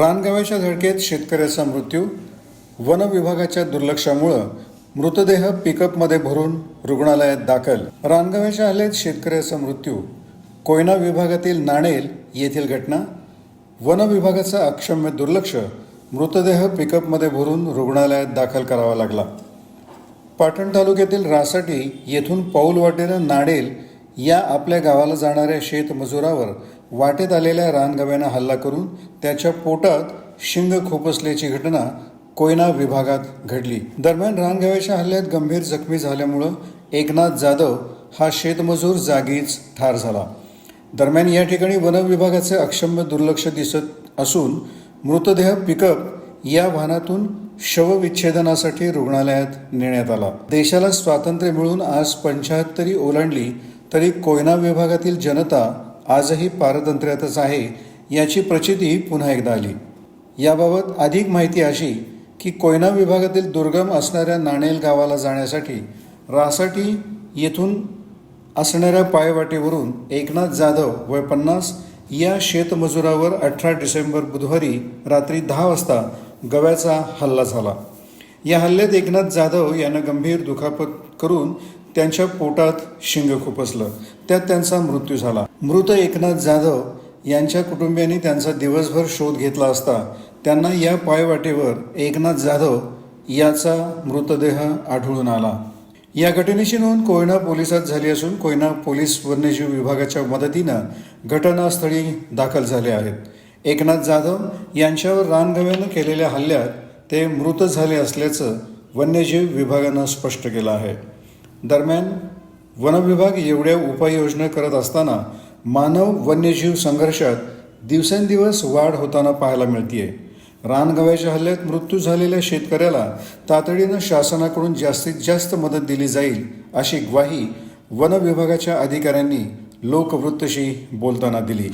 रानगावाच्या धडकेत शेतकऱ्याचा मृत्यू वन विभागाच्या दुर्लक्षामुळं मृतदेह पिकअपमध्ये भरून रुग्णालयात दाखल. रानगाव्याच्या हल्लेत शेतकऱ्याचा मृत्यू कोयना विभागातील नाणेल येथील घटना वन विभागाचं अक्षम्य दुर्लक्ष मृतदेह पिकअपमध्ये भरून रुग्णालयात दाखल करावा लागला. पाटण तालुक्यातील रासाटी येथून पाऊल वाटेनं नाडेल या आपल्या गावाला जाणाऱ्या शेतमजुरावर वाटेत आलेल्या रानगव्यानं हल्ला करून त्याच्या पोटात शिंग खोपसल्याची घटना कोयना विभागात घडली. दरम्यान रानगव्याच्या हल्ल्यात गंभीर जखमी झाल्यामुळं एकनाथ जाधव हा शेतमजूर जागीच ठार झाला. दरम्यान या ठिकाणी वन विभागाचे अक्षम्य दुर्लक्ष दिसत असून मृतदेह पिकअप या वाहनातून शवविच्छेदनासाठी रुग्णालयात नेण्यात आला. देशाला स्वातंत्र्य मिळून आज पंचाहत्तरी ओलांडली तरी कोयना विभागातील जनता आजही पारतंत्र्यातच आहे याची प्रचिती पुन्हा एकदा आली. याबाबत अधिक माहिती अशी की कोयना विभागातील दुर्गम असणाऱ्या नाणेल गावाला जाण्यासाठी रासाठी येथून असणाऱ्या पायवाटेवरून एकनाथ जाधव वय पन्नास या शेतमजुरावर अठरा डिसेंबर बुधवारी रात्री दहा वाजता गव्याचा हल्ला झाला. या हल्ल्यात एकनाथ जाधव यांना गंभीर दुखापत करून त्यांच्या पोटात शिंग खुपसलं. त्यात त्यांचा मृत्यू झाला. मृत एकनाथ जाधव यांच्या कुटुंबियांनी त्यांचा दिवसभर शोध घेतला असता त्यांना या पायवाटेवर एकनाथ जाधव याचा मृतदेह आढळून आला. या घटनेची नोंद कोयना पोलिसात झाली असून कोयना पोलीस वन्यजीव विभागाच्या मदतीनं घटनास्थळी दाखल झाले आहेत. एकनाथ जाधव यांच्यावर रानगव्यानं केलेल्या हल्ल्यात ते मृत झाले असल्याचं वन्यजीव विभागानं स्पष्ट केलं आहे. दरम्यान वनविभाग एवढ्या उपाययोजना करत असताना मानव वन्यजीव संघर्षात दिवसेंदिवस वाढ होताना पाहायला मिळतीये. रानगव्याच्या हल्ल्यात मृत्यू झालेल्या शेतकऱ्याला तातडीनं शासनाकडून जास्तीत जास्त मदत दिली जाईल अशी ग्वाही वनविभागाच्या अधिकाऱ्यांनी लोकवृत्तशी बोलताना दिली.